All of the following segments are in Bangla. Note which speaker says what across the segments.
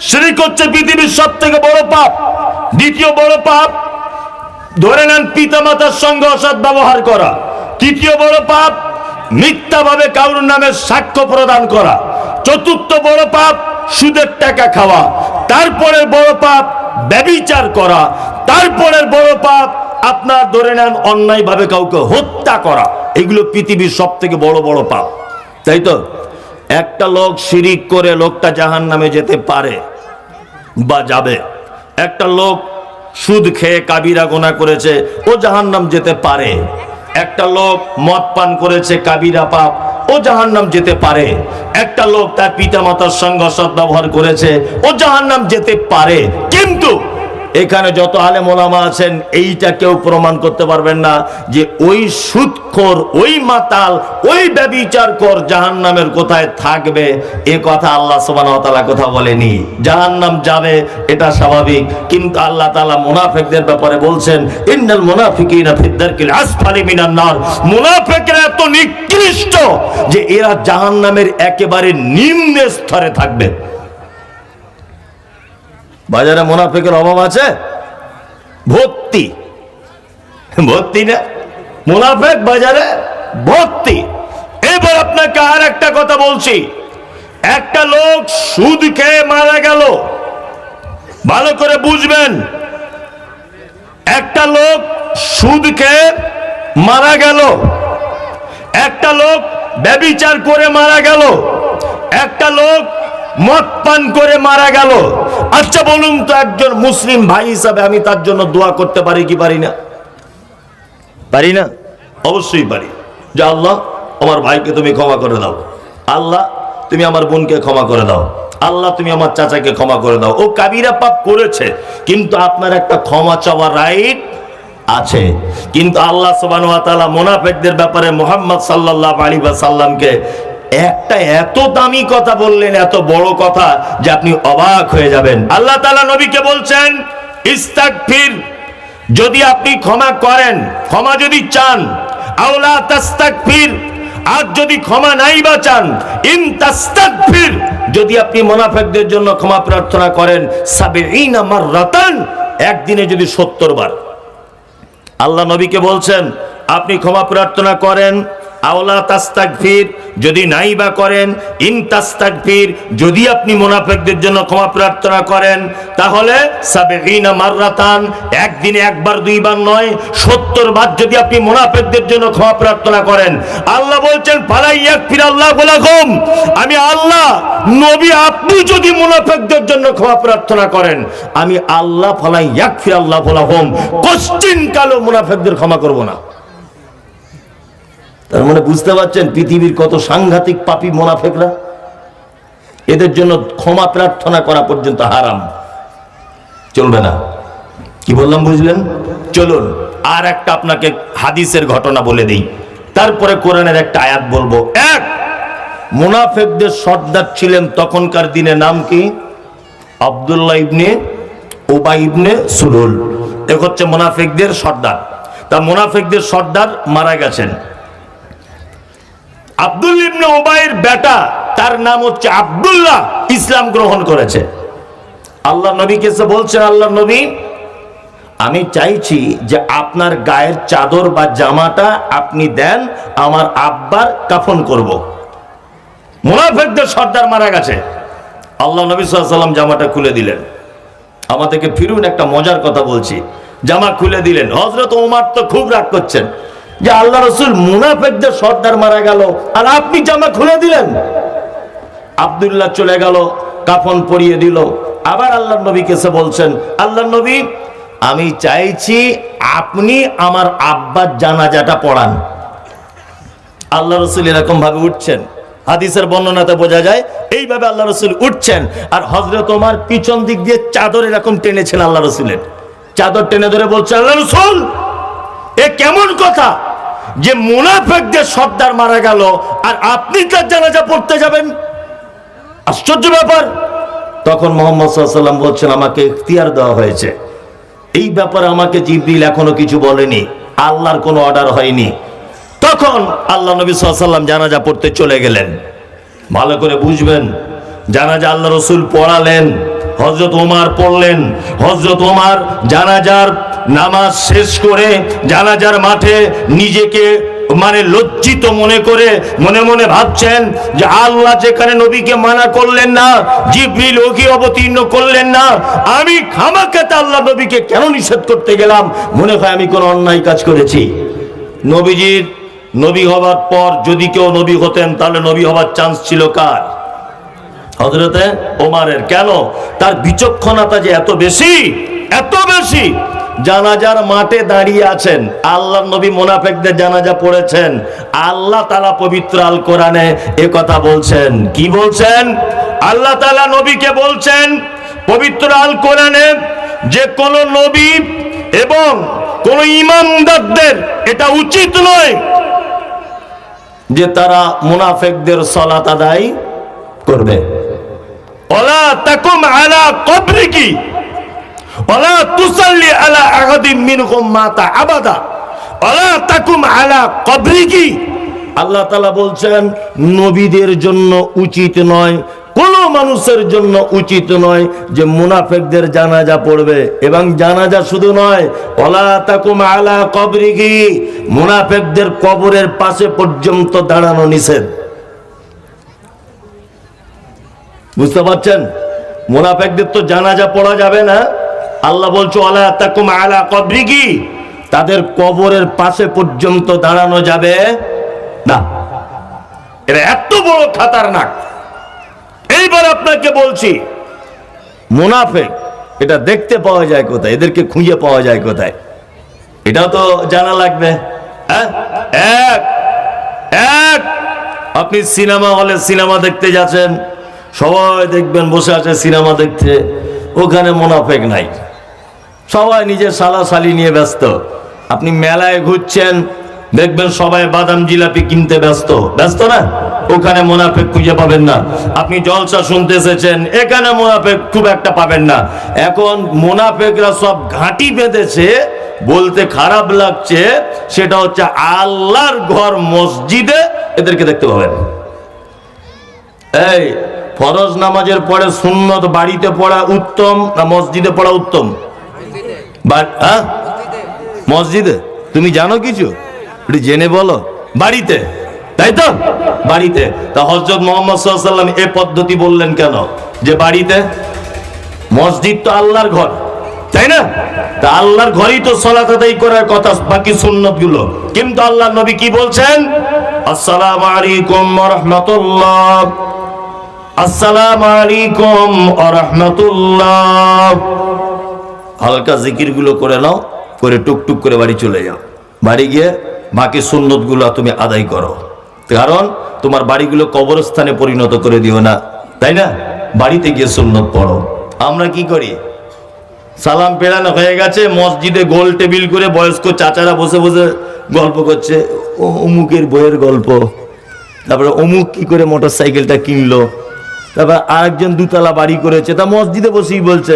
Speaker 1: শিরিক হচ্ছে পৃথিবীর সব থেকে বড় পাপ। দ্বিতীয় বড় পাপ, ধরে নেন পিতামাতার সঙ্গে অসৎ ব্যবহার করা। তৃতীয় বড় পাপ, মিথ্যাভাবে কারুর নামে সাক্ষ্য প্রদান করা। চতুর্থ বড় পাপ, সুদের টাকা খাওয়া। তারপরের বড় পাপ, ব্যবিচার করা। তারপরের বড় পাপ, আপনার ধরে নেন অন্যায়ভাবে কাউকে হত্যা করা। এগুলো পৃথিবীর সব থেকে বড় বড় পাপ। তাই তো? একটা লোক শিরিক করে লোকটা জাহান নামে যেতে পারে বা যাবে। একটা লোক সুদ খেয়ে কাবিরা গোনা করেছে, ও জাহান্নাম যেতে পারে। একটা লোক মদ পান করেছে, কাবিরা পাপ, ও জাহান্নাম যেতে পারে। একটা লোক তার পিতা মাতার সঙ্গে অসৎ ব্যবহার করেছে, ও জাহান্নাম যেতে পারে। কিন্তু এখানে যত আলেম ওলামা আছেন, এইটা কেউ প্রমাণ করতে পারবেন না যে ওই সুদখোর ওই মাতাল, ওই ব্যবিচার কর জাহান্নামের কোথায় থাকবে? এ কথা আল্লাহ ওয়া কথা বলেনি। জাহান্নাম যাবে, এটা স্বাভাবিক। কিন্তু আল্লাহ তালা মুনাফেকদের ব্যাপারে বলছেন, ইন্নাল মুনাফিকিনা ফিদ্দারকিল নার। মুনাফিকরা এত নিকৃষ্ট যে এরা জাহান্নামের একেবারে নিম্ন স্তরে থাকবে। বাজারে মুনাফিকের অভাব আছে? ভর্তি। ভর্তি না? মুনাফেক বাজারে ভর্তি। এবার আপনাকে আর একটা কথা বলছি। একটা লোক সুদ খেয়ে মারা গেল। ভালো করে বুঝবেন। একটা লোক সুদ খেয়ে মারা গেল। একটা লোক ব্যবিচার করে মারা গেল। একটা লোক মদ পান করে মারা গেল। আচ্ছা বলুন তো একজন মুসলিম ভাই হিসাবে আমি তার জন্য দোয়া করতে পারি কি পারি না? পারি না? অবশ্যই পারি। যে আল্লাহ, আমার ভাইকে তুমি ক্ষমা করে দাও। আল্লাহ, তুমি আমার বোনকে ক্ষমা করে দাও। আল্লাহ, তুমি আমার চাচাকে ক্ষমা করে দাও। ও কাবিরা পাপ করেছে, কিন্তু আপনার একটা ক্ষমা চাওয়ার রাইট আছে। কিন্তু আল্লাহ তাআলা মুনাফিকদের ব্যাপারে মুহাম্মদ সাল্লাল্লাহু আলাইহি ওয়াসাল্লামকে একটা এত দামি কথা বললেন, এত বড় কথা যে আপনি অবাক হয়ে যাবেন। আল্লাহ তাআলা নবীকে বলছেন, ইস্তাগফির, যদি আপনি ক্ষমা করেন, ক্ষমা যদি চান আওলা তাস্তাগফির, আর যদি ক্ষমা নাই বা চান ইন তাস্তাগফির, যদি আপনি মোনাফেকদের জন্য ক্ষমা প্রার্থনা করেন, সাবিঈনা মাররাতান, একদিনে যদি 70 বার। আল্লাহ নবীকে বলছেন, আপনি ক্ষমা প্রার্থনা করেন আওলা তাস্তাগফির, যদি নাই বা করেন, ইন তাস্তাগফির, যদি আপনি মুনাফিকদের জন্য ক্ষমা প্রার্থনা করেন, তাহলে সাবিঈনা মাররাতান, একদিনে একবার, দুইবার নয় 70 বার যদি আপনি মুনাফিকদের জন্য ক্ষমা প্রার্থনা করেন। আল্লাহ বলছেন ফালাইয়াগফির আল্লাহ লাকুম আমি আল্লাহ, নবী আপনি যদি মুনাফিকদের জন্য ক্ষমা প্রার্থনা করেন, আমি আল্লাহ ফালাইয়াগফির আল্লাহ লাকুম কোশ্চিন কালো মুনাফিকদের ক্ষমা করব না। তার মানে বুঝতে পারছেন পৃথিবীর কত সাংঘাতিক পাপী মোনাফেকরা? এদের জন্য ক্ষমা প্রার্থনা করা পর্যন্ত হারাম। চলবে না। কি বললাম বুঝলেন? চলুন, আর একটা আপনাকে হাদিসের ঘটনা বলে দেই। তারপরে কোরআনের একটা আয়াত বলব। এক, মুনাফেকদের সর্দার ছিলেন তখনকার দিনে নাম কি? আব্দুল্লাহ ইবনে ওবা ইবনে সুলুল। এ হচ্ছে মুনাফেকদের সর্দার। তা মুনাফেকদের সর্দার মারা গেছেন। আব্দুল ইবনে ওবাইয়ের বেটা, তার নাম হচ্ছে আব্দুল্লাহ, ইসলাম গ্রহণ করেছে। আল্লাহ নবীকে এসে বলছেন, আল্লাহ নবী, আমি চাইছি যে আপনার গায়ের চাদর বা জামাটা আপনি দেন, আমার আব্বার কাফন করব। মুনাফেকদের সর্দার মারা গেছে। আল্লাহ নবী সাল্লাম জামাটা খুলে দিলেন। আমাদেরকে ফিরুন একটা মজার কথা বলছি। জামা খুলে দিলেন। হজরত ওমার তো খুব রাগ করছেন। যে আল্লাহ রসুল মুনাফেকদের সর্দার মারা গেল। আর আপনি জামা খুলে দিলেন। আব্দুল্লাহ চলে গেল, কাফন পরিয়ে দিল। আবার আল্লাহ নবী কেসে বলছেন আল্লাহ নবী, আমি চাইছি আপনি আমার আব্বার জানাজাটা পড়ান। আল্লাহ রসুল এরকম ভাবে উঠছেন। হাদিসের বর্ণনাতে বোঝা যায়, এইভাবে আল্লাহ রসুল উঠছেন। আর হজরত তোমার পিছন দিক দিয়ে চাদর এরকম টেনেছেন আল্লাহ রসুলের। চাদর টেনে ধরে বলছে, আল্লাহ রসুল, এ কেমন কথা? যে মুনাফেকদের সর্দার মারা গেল, আর আপনি তার জানাজা পড়তে যাবেন? আশ্চর্য ব্যাপার। তখন মোহাম্মদ সাল্লাম বলছেন, আমাকে ইখতিয়ার দেওয়া হয়েছে। এই ব্যাপারে আমাকে জিবরিল এখনও কিছু বলেনি। আল্লাহর কোনো অর্ডার হয়নি। তখন আল্লাহ নবী সাল্লাম জানাজা পড়তে চলে গেলেন। ভালো করে বুঝবেন, জানাজা আল্লাহ রসুল পড়ালেন হজরত ওমার পড়লেন। হজরত ওমার জানাজার নামাজ শেষ করে জানাজার মাঠে নিজেকে মানে লজ্জিত মনে করে মনে মনে ভাবছেন যে আল্লাহ যেখানে নবীকে মানা করলেন না, জিব্রিল ওকে অবতীর্ণ করলেন না, আমি খামাকাতে আল্লাহ নবীকে কেন নিষেধ করতে গেলাম? মনে হয় আমি কোন অন্যায় কাজ করেছি। নবীজির নবী হবার পর যদি কেউ নবী হতেন, তাহলে নবী হবার চান্স ছিল কার? হজরতে ওমারের। কেন? তার বিচক্ষণতা যে এত বেশি এত বেশি। জানাজার মাঠে দাঁড়িয়ে আছেন। আল্লাহ নবী মোনাফেকদের জানাজা পড়েছেন। আল্লাহ তালা পবিত্র আল কোরআনে এ কথা বলছেন। কি বলছেন? আল্লাহ তালা নবীকে বলছেন, পবিত্র আল কোরআনে যে কোন নবী এবং কোন ইমানদারদের এটা উচিত নয় যে তারা মুনাফেকদের সলাত আদায় করবে। ওলা তাকুম আলা কবরিকি। ওলা তুসাল্লি আলা আহাদিন মিনকুম মাতা আবাদা। ওলা তাকুম আলা কবরিকি আল্লাহ তাআলা বলছেন, নবীদের জন্য উচিত নয়, কোন মানুষের জন্য উচিত নয় যে মুনাফেকদের জানাজা পড়বে। এবং জানাজা শুধু নয় ওলা তাকুম আলা কবরিকি মুনাফেকদের কবরের পাশে পর্যন্ত দাঁড়ানো নিষেধ। বুঝতে পারছেন? মোনাফেকদের তো জানাজা পড়া যাবে না। আল্লাহ বলছো আলা তাকুম আলা কবরি কি তাদের কবরের পাশে পর্যন্ত দাঁড়ানো যাবে না। এরা এত বড় খাতারনাক। এইবার আপনাকে বলছি, মুনাফেক, এটা দেখতে পাওয়া যায় কোথায়? এদেরকে খুঁজে পাওয়া যায় কোথায়? এটাও তো জানা লাগবে। হ্যাঁ? এক এক। আপনি সিনেমা হলে সিনেমা দেখতে যাচ্ছেন, সবাই দেখবেন, বসে আছে সিনেমা দেখতে। ওখানে মোনাফেক নাই। সবাই নিজের সালা সালি নিয়ে ব্যস্ত। আপনি মেলায় ঘুরছেন, দেখবেন সবাই বাদাম জিলাপি কিনতে ব্যস্ত। ব্যস্ত না? ওখানে মোনাফেক খুঁজে পাবেন না। আপনি জলসা শুনতে এসেছেন, এখানে মোনাফেক খুব একটা পাবেন না। এখন মোনাফেকরা সব ঘাঁটি বেঁধেছে, বলতে খারাপ লাগছে, সেটা হচ্ছে আল্লাহর ঘর মসজিদে এদেরকে দেখতে পাবেন। এই, ফরজ নামাজের পরে সুন্নত বাড়িতে পড়া উত্তম না মসজিদে পড়া উত্তম? মসজিদে? তুমি জানো কিছু? জেনে বলো। বাড়িতে? তাই তো? বাড়িতে। তা হজরত মোহাম্মদ এ পদ্ধতি বললেন কেন? যে বাড়িতে মসজিদ তো আল্লাহর ঘর, তাই না? তা আল্লাহর ঘরেই তো সলাত করার কথা, বাকি সুন্নতগুলো কিন্তু আল্লাহ নবী কি বলছেন? আসসালামু আলাইকুম রাহমাতুল্লাহ। আসসালামু আলাইকুম রাহমাতুল্লাহ। হালকা জিকিরগুলো করে নাও, করে টুকটুক করে বাড়ি চলে যাও। বাড়ি গিয়ে বাকি সুন্নতগুলো তুমি আদায় করো। কারণ তোমার বাড়িগুলো কবরস্থানে পরিণত করে দিও না, তাই না? বাড়িতে গিয়ে সুন্নত পড়ো। আমরা কি করি? সালাম পেড়ানো হয়ে গেছে, মসজিদে গোল টেবিল করে বয়স্ক চাচারা বসে বসে গল্প করছে। ও অমুকের বইয়ের গল্প। তারপরে অমুক কি করে মোটর সাইকেলটা কিনলো? তারপর আরেকজন দুতলা বাড়ি করেছে। তা মসজিদে বসেই বলছে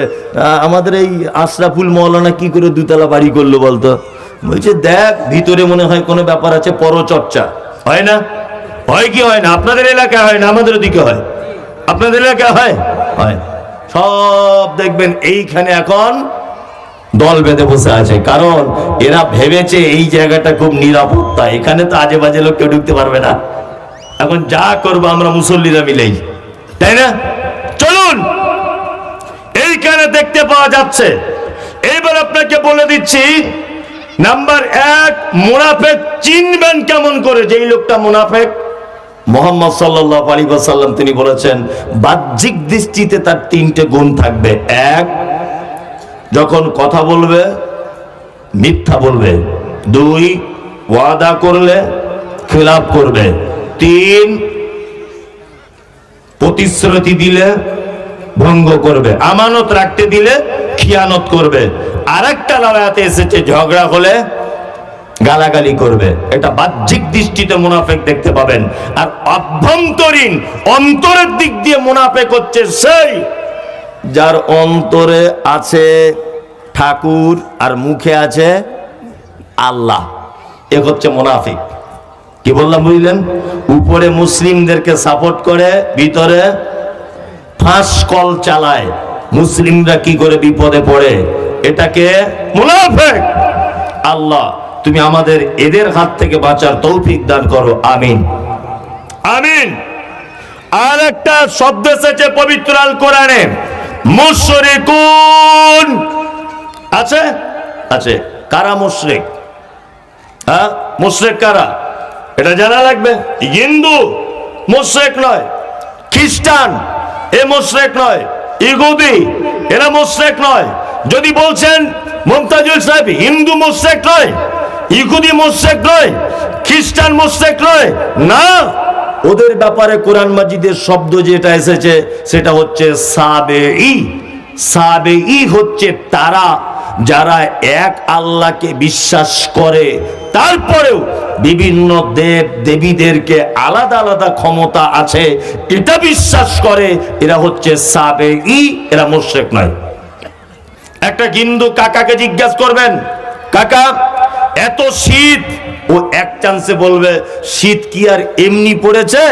Speaker 1: আমাদের এই আশরাফুল মৌলানা কি করে দুতলা বাড়ি করল বলতো? বলছে, দেখ, ভিতরে মনে হয় কোনো ব্যাপার আছে, পরচর্চা। হয় না? হয় কি হয় না? আপনাদের এলাকায় হয় না? আমাদের দিকে হয়। আপনাদের এলাকায় হয়? হয়। সব দেখবেন, এইখানে এখন দল বেঁধে বসে আছে। কারণ এরা ভেবেছে এই জায়গাটা খুব নিরাপত্তা। এখানে তো আজে বাজে লোক কেউ ঢুকতে পারবে না। এখন যা করব আমরা মুসল্লিরা মিলেই। তাই না? চলুন। এইখানে দেখতে পাওয়া যাচ্ছে। এইবার আপনাকে বলে দিচ্ছি, নাম্বার এক, মুনাফেক চিনবেন কেমন করে? যেই লোকটা মুনাফেক, মোহাম্মদ সাল্লাহ আলী সাল্লাম তিনি বলেছেন, বাহ্যিক দৃষ্টিতে তার তিনটে গুণ থাকবে। এক, যখন কথা বলবে, মিথ্যা বলবে। দুই, ওয়াদা করলে খেলাপ করবে। তিন প্রতিশ্রুতি দিলে ভঙ্গ করবে, আমানত রাখতে দিলে খিয়ানত করবে। আরেকটা লড়াইতে এসেছে, ঝগড়া হলে গালাগালি করবে। এটা বাহ্যিক দৃষ্টিতে মুনাফেক দেখতে পাবেন। আর অভ্যন্তরীণ, অন্তরের দিক দিয়ে মুনাফেক হচ্ছে সেই যার অন্তরে আছে ঠাকুর আর মুখে আছে আল্লাহ। এ হচ্ছে মুনাফিক। কি বললাম বুঝলেন? উপরে মুসলিমদেরকে সাপোর্ট করে, ভিতরে ফাঁস কল চালায়। মুসলিমরা কি করে বিপদে পড়ে? এটাকে আল্লাহ, তুমি আমাদের এদের হাত থেকে বাঁচার তৌফিক দান করো। আমিন। আমিন। আর একটা শব্দ এসেছে পবিত্র আল কোরআনে। মুশরিকুন। আছে? আছে। কারা মুশরিক? হ্যাঁ? মুশরিক কারা? এটা জানা লাগবে। হিন্দু, মুশরিক নয়, খ্রিস্টান, এ মুশরিক নয়, ইহুদি, এরা মুশরিক নয়। যদি বলছেন, মমতাজুল সাহেব হিন্দু মুশরিক নয়, ইহুদি মুশরিক নয়, খ্রিস্টান মুশরিক নয়, না। ওদের ব্যাপারে কোরআন মাজিদের শব্দ যেটা এসেছে, সেটা হচ্ছে সাবে ই সাবে ই হচ্ছে তারা যারা এক আল্লাহকে বিশ্বাস করে। তারপরেও বিভিন্ন দেব দেবীদেরকে আলাদা আলাদা ক্ষমতা আছে, এটা বিশ্বাস করে, এরা হচ্ছে সাবে ই, এরা মোশেক নয়। একটা হিন্দু কাকাকে জিজ্ঞাসা করবেন, কাকা, এত শীত? ও এক চান্সে বলবে, শীত কি আর এমনি পড়েছে?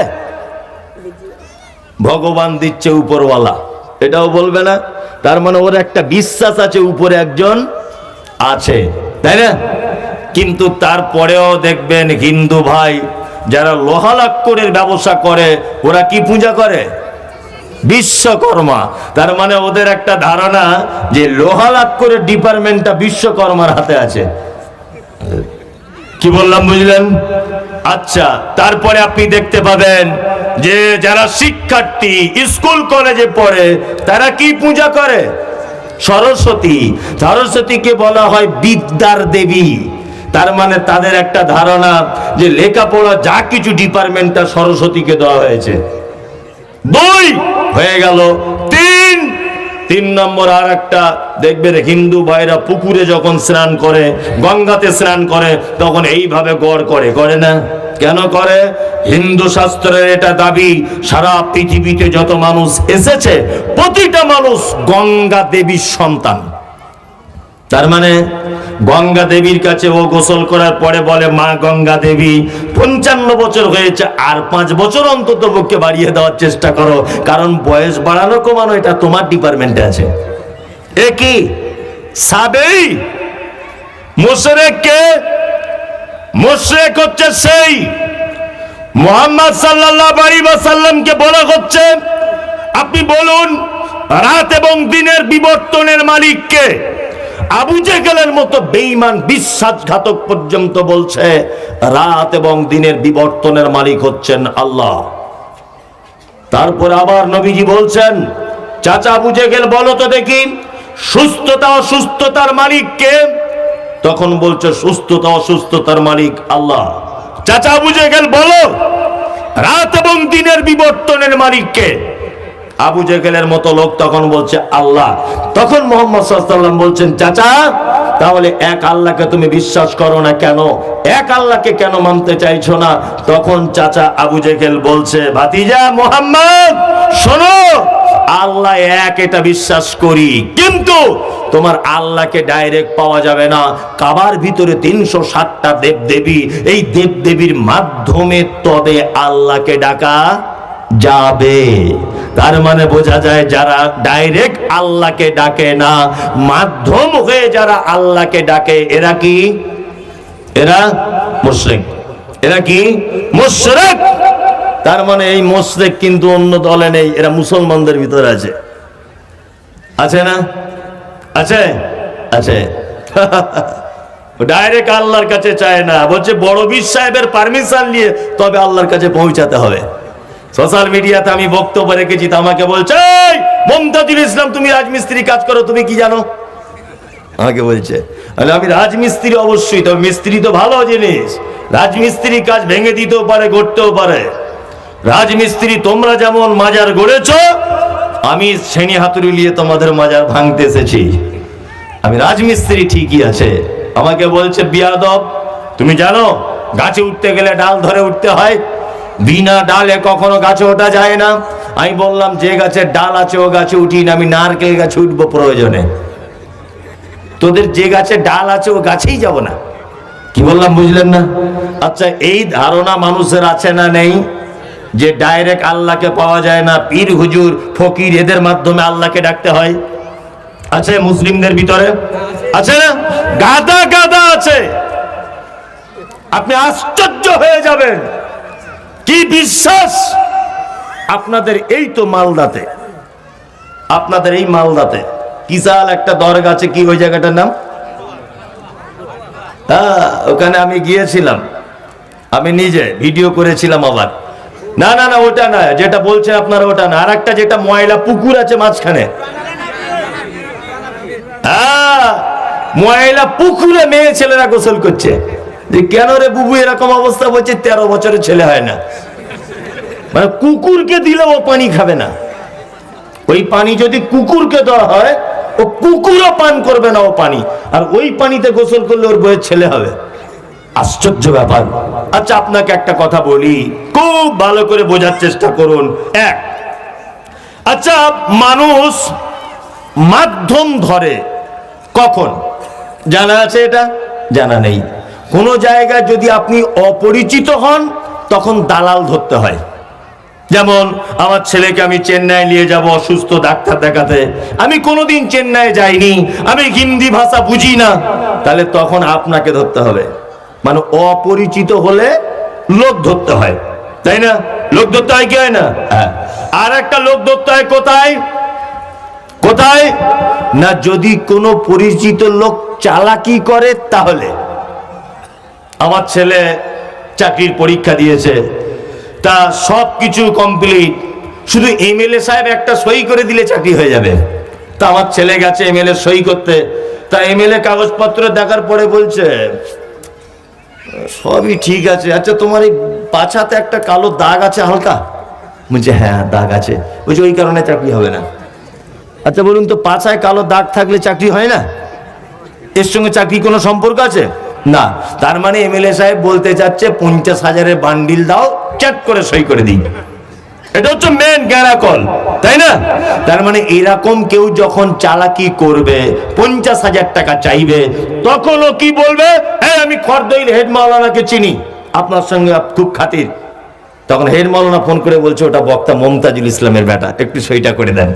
Speaker 1: ভগবান দিচ্ছে উপরওয়ালা। এটাও বলবে না। তার মানে ওর একটা বিশ্বাস আছে, উপরে একজন আছে। তাই না? কিন্তু তারপরেও দেখবেন হিন্দু ভাই যারা লোহালাক্করের ব্যবসা করে, ওরা কি পূজা করে? বিশ্বকর্মা। তার মানে ওদের একটা ধারণা যে লোহালাক্করের ডিপার্টমেন্টটা বিশ্বকর্মার হাতে আছে। কি বললাম, বুঝলেন? আচ্ছা তারপরে আপনি দেখতে পাবেন যে যারা শিক্ষার্থী স্কুল কলেজে পড়ে, তারা কি পূজা করে? সরস্বতী। সরস্বতীকে বলা হয় বিদ্যার দেবী। তার মানে তাদের একটা ধারণা যে লেখাপড়া যা কিছু ডিপার্টমেন্টটা সরস্বতীকে দেওয়া হয়েছে। দুই হয়ে গেল তিন। তিন নম্বর আর একটা দেখবেন হিন্দু ভাইরা পুকুরে যখন স্নান করে, গঙ্গাতে স্নান করে, তখন এইভাবে গড় করে। করে না? কেন করে? হিন্দু শাস্ত্রের এটা দাবি, সারা পৃথিবীতে যত মানুষ এসেছে, প্রতিটা মানুষ গঙ্গা দেবীর সন্তান। তার মানে গঙ্গা দেবীর কাছে ও গোসল করার পরে বলে, মা গঙ্গা দেবী, পঞ্চান্ন বছর হয়েছে, আর পাঁচ বছর অন্তত পক্ষে বাড়িয়ে দেওয়ার চেষ্টা করো, কারণ বয়স বাড়ানো কমানো এটা তোমার ডিপার্টমেন্টে আছে। এ কি? সাবেই? মোশরেক কে মোশরেক হচ্ছে সেই। মোহাম্মদ সাল্লাল্লাহু আলাইহি ওয়াসাল্লামকে বলা হচ্ছে, আপনি বলুন, রাত এবং দিনের বিবর্তনের মালিক কে আবু জেহেলের মতো বেঈমান বিশ্বাসঘাতক পর্যন্ত বলছে, রাত এবং দিনের বিবর্তনের মালিক হচ্ছেন আল্লাহ। তারপর আবার নবীজি বলছেন, চাচা আবু জেহেল, বলো তো দেখি, সুস্থতা অসুস্থতার মালিক কে? তখন বলছে, সুস্থতা অসুস্থতার মালিক আল্লাহ। চাচা আবু জেহেল, বলো, রাত এবং দিনের বিবর্তনের মালিক কে? আবু জেকেলের মতো লোক তখন বলছে, আল্লাহ। তখন মোহাম্মদ সাল্লাম বলছেন, চাচা, তাহলে এক আল্লাহকে তুমি বিশ্বাস করো না কেন? এক আল্লাহকে কেন মানতে চাইছো না? তখন চাচা আবু জেকেল বলছে, ভাতিজা মোহাম্মদ, শোনো, আল্লাহ এক এটা বিশ্বাস করি, কিন্তু তোমার আল্লাহকে ডাইরেক্ট পাওয়া যাবে না। কাবার ভিতরে তিনশো ষাটটা দেব দেবী এই দেব দেবীর মাধ্যমে তবে আল্লাহকে ডাকা যাবে। তার মানে বোঝা যায় যারা ডাইরেক্ট আল্লাহকে ডাকে না, মাধ্যম হয়ে যারা আল্লাহকে ডাকে, এরা কি? এরা মুশরিক। এরা কি? মুশরিক। তার মানে এই মুশরিক কিন্তু অন্য দলে নেই, এরা মুসলমানদের ভিতরে আছে। আছে না? আছে? আছে। ডাইরেক্ট আল্লাহর কাছে চায় না। বলছে বড় বীর সাহেবের পারমিশন নিয়ে তবে আল্লাহর কাছে পৌঁছাতে হবে। সোশ্যাল মিডিয়াতে আমি বক্তব্য রেখেছি তো আমাকে বলছে "এই, মমতাজুল ইসলাম তুমি রাজমিস্ত্রি কাজ করো তুমি কি জানো? আমাকে বলছে আমি রাজমিস্ত্রি অবশ্যই তবে মিস্ত্রি তো ভালো জিনিস। রাজমিস্ত্রি কাজ ভেঙে দিতেও পারে গড়তেও পারে। রাজমিস্ত্রি তোমরা যেমন মাজার গড়েছ আমি শ্রেণি হাতুড়ি নিয়ে তোমাদের মাজার ভাঙতে এসেছি। আমি রাজমিস্ত্রি ঠিকই আছে। আমাকে বলছে বিয়াদব তুমি জানো গাছে উঠতে গেলে ডাল ধরে উঠতে হয় বিনা ডালে কখনো গাছে ওঠা যায় না। আমি বললাম, যে গাছের ডাল আছে, ও গাছে উঠি না, আমি নারকেল গাছে উঠবো প্রয়োজনে। তোদের যে গাছে ডাল আছে, ও গাছেই যাব না। কি বললাম, বুঝলেন না? আচ্ছা এই ধারণা মানুষের আছে না নেই? যে ডাইরেক্ট আল্লাহকে পাওয়া যায় না, পীর, হুজুর, ফকির, এদের মাধ্যমে আল্লাহকে ডাকতে হয়। আছে মুসলিমদের ভিতরে? আছে না? গাদা গাদা আছে। আপনি আশ্চর্য হয়ে যাবেন। কি বিশ্বাস? আপনাদের এই তো মালদাতে। আপনাদের এই মালদাতে। কিসাল একটা দরগা আছে, কি ওই জায়গাটার নাম? হ্যাঁ ওখানে আমি গিয়েছিলাম। আমি নিজে ভিডিও করেছিলাম আবার। না না না, ওটা না, যেটা বলছে আপনারা ওটা না। আর একটা যেটা ময়লা পুকুর আছে মাঝখানে। ময়লা পুকুরে মেয়ে ছেলেরা গোসল করছে। কেন রে বুবু এরকম অবস্থা বলছে, তেরো বছরের ছেলে হয় না। মানে কুকুরকে দিলে ও পানি খাবে না। ওই পানি যদি কুকুরকে দেওয়া হয়, ও কুকুরও পান করবে না ও পানি। আর ওই পানিতে গোসল করলে ওর বইয়ের ছেলে হবে। আশ্চর্য ব্যাপার। আচ্ছা আপনাকে একটা কথা বলি। খুব ভালো করে বোঝার চেষ্টা করুন। এক আচ্ছা মানুষ মাধ্যম ধরে কখন? জানা আছে এটা? জানা নেই। কোন জায়গায় যদি আপনি অপরিচিত হন, তখন দালাল ধরতে হয়। যেমন, আমার ছেলেকে আমি চেন্নাই নিয়ে যাব অসুস্থ ডাক্তার দেখাতে। আমি কোনোদিন চেন্নাই যাইনি, আমি হিন্দি ভাষা বুঝি না। তাহলে তখন আপনাকে ধরতে হবে। মানে অপরিচিত হলে লোক ধরতে হয়। তাই না? লোক ধরতে হয় কি হয় না? হ্যাঁ। আর একটা লোক ধরতে হয় কোথায়? কোথায়? না, যদি কোনো পরিচিত লোক চালাকি করে, তাহলে। আমার ছেলে চাকরির পরীক্ষা দিয়েছে। তা সব কিছু কমপ্লিট শুধু এমএলএ সাহেব একটা সই করে দিলে চাকরি হয়ে যাবে। তা আমার ছেলে গেছে এমএলএ সই করতে। তা এমএলএ কাগজপত্র দেখার পরে বলছে, সবই ঠিক আছে। আচ্ছা তোমার এই পাছাতে একটা কালো দাগ আছে হালকা? বলছে হ্যাঁ দাগ আছে। বলছে, ওই কারণে চাকরি হবে না। আচ্ছা বলুন তো পাছায় কালো দাগ থাকলে চাকরি হয় না? এর সঙ্গে চাকরি কোনো সম্পর্ক আছে? না, তার মানে এমএলএ সাহেব বলতে চাচ্ছে, পঞ্চাশ হাজারের বান্ডিল দাও, চ্যাট করে সই করে দিই। এটা হচ্ছে মেন গ্যারাকল তাই না? তার মানে এরকম কেউ যখন চালাকি করবে, পঞ্চাশ হাজার টাকা চাইবে তখন ও কি বলবে? হ্যাঁ আমি খরদইল হেড মাওলানাকে চিনি, আপনার সঙ্গে খুব খাতির। তখন হেড মাওলানা ফোন করে বলছে, ওটা বক্তা মমতাজুল ইসলামের বেটা একটু সইটা করে দেন।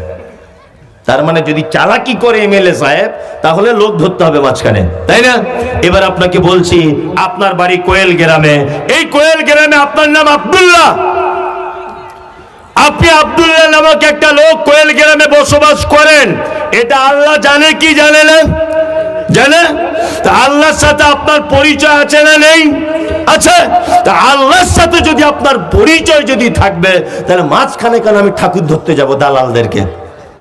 Speaker 1: তার মানে যদি চালাকি করে এমএলএ সাহেব, তাহলে লোক ধরতে হবে মাঝখানে, তাই না? এবার আপনাকে বলছি, আপনার বাড়ি কোয়েল গ্রামে। এই কোয়েল গ্রামে আপনার নাম আব্দুল্লাহ। আপনি আব্দুল্লাহ নামক একটা লোক কোয়েল গ্রামে বসবাস করেন। এটা আল্লাহ জানে কি জানে না? জানে? তা আল্লাহর সাথে আপনার পরিচয় আছে না নেই? আছে? তা আল্লাহর সাথে যদি আপনার পরিচয় যদি থাকবে, তাহলে মাঝখানে কেন আমি ঠাকুর ধরতে যাব দালালদেরকে?